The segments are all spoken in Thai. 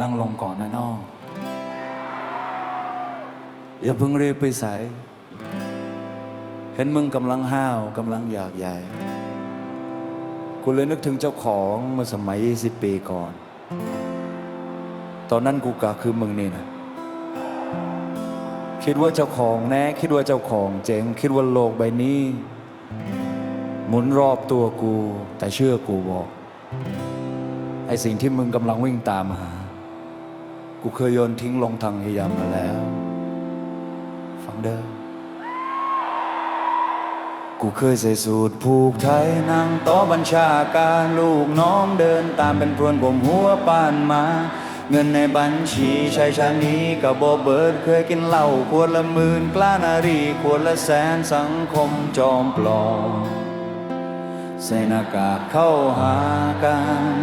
นั่งลงก่อนนะน้องอย่าเพิ่งรีบไปใส่เห็นมึงกำลังห้าวกำลังอยากใหญ่กูเลยนึกถึงเจ้าของเมื่อสมัย 20 ปีก่อน ตอนนั้นกูกะคือมึงนี่นะ คิดว่าเจ้าของแน่ คิดว่าเจ้าของเจ๋ง คิดว่าโลกใบนี้ หมุนรอบตัวกู แต่เชื่อกูบอก ไอสิ่งที่มึงกำลังวิ่งตามหา กูเคยโยนทิ้งลงทางพยายามมาแล้ว ฟังเด้อ กูเคยใส่สูตรผูกไทยนั่งโต๊ะบัญชาการลูกน้องเดินตามเป็นพรวนผมหัวปานมา เงินในบัญชีใช้ชานี้กับโบเบิร์ดเคยกินเหล้าขวดละหมื่นกล้านารีขวดละแสนสังคมจอมปลอมใส่หน้ากากเข้าหากัน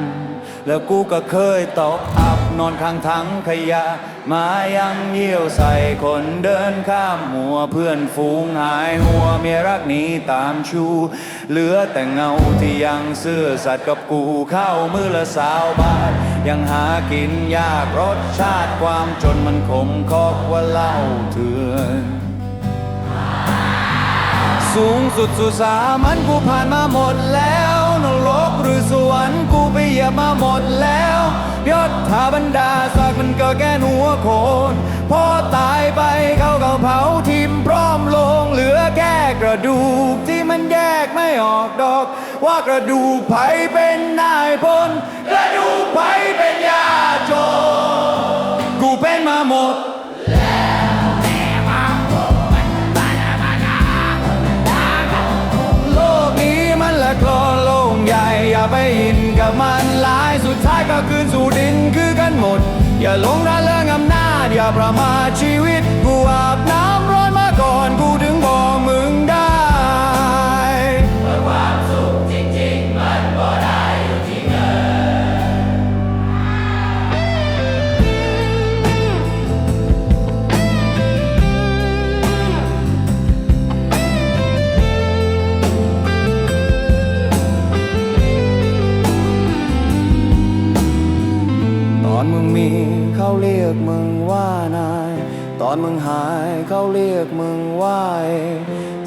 แล้วกูก็เคยตกอับ นอนข้างถังขยะ มายังเยี่ยวใส่คนเดินข้ามหัวเพื่อนฝูงหายหัวเมียรักหนี้ตามชูเหลือแต่เงาที่ยังเสื้อสัตว์กับกูเข้ามือละสาวบาท ยังหากินยากรสชาติความจนมันขมคอกว่าเล้าเถื่อนสูงสุดสุสามันกูผ่านมาหมดแล้วนรกหรือสวรรค์กูไปเหยียบมาหมดแล้ว ยศถาบรรดาศักดิ์มันก็แก่หัวโคนพอตายไปเขาก็เผาทิมพร้อมลงเหลือแค่กระดูกที่มันแยกไม่ออกดอก ว่ากระดูกไผเป็นนายพลกระดูกไผเป็นยาโจกูเป็นมาหมดโลกนี้มันละคลอนโลงใหญ่อย่าไปหิน ดท้ายก็คืนสู่ดินคือกันหมด อย่าหลงระเริงอำนาจ อย่าประมาทชีวิตกูอาบน้ำ กมึงว่านาย ตอนมึงหายเขาเรียกมึงว่าไอ้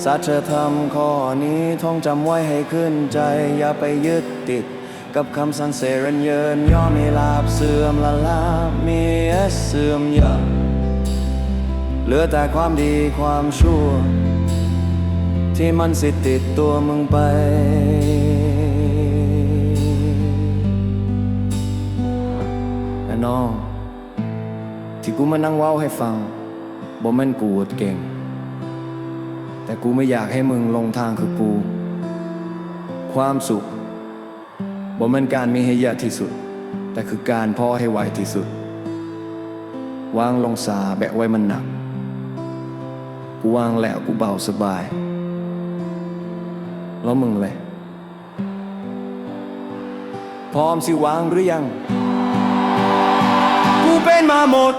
สัจธรรมข้อนี้ท่องจำไว้ให้ขึ้นใจ อย่าไปยึดติด กับคำสรรเสริญเยินย่อมมีลาบเสื่อมละลาบมีเสื่อมเยอะเหลือแต่ความดีความชั่ว ที่มันสิติดตัวมึงไปนะน้อง กูมานั่งเว้าให้ฟังบ่แม่นกูอดเก่ง แต่กูไม่อยากให้มึงลงทางคือกู ความสุขบ่แม่นการมีให้ยากที่สุด แต่คือการพ่อให้ไวที่สุด วางลงสาแบะไว้มันหนัก กูวางแล้วกูเบาสบาย แล้วมึงเลยพร้อมสิวางหรือยัง กูเป็นมาหมด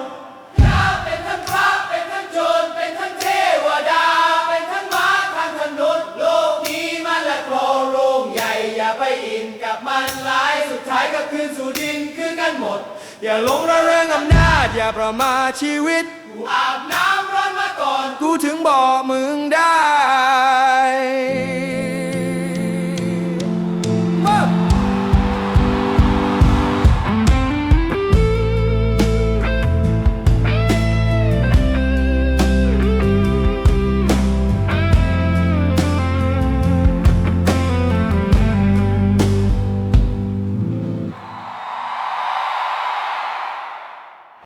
อย่าหลงระเริงอำนาจ อย่าประมาทชีวิต กูอาบน้ำร้อนมาก่อน กูถึงบอกมึงได้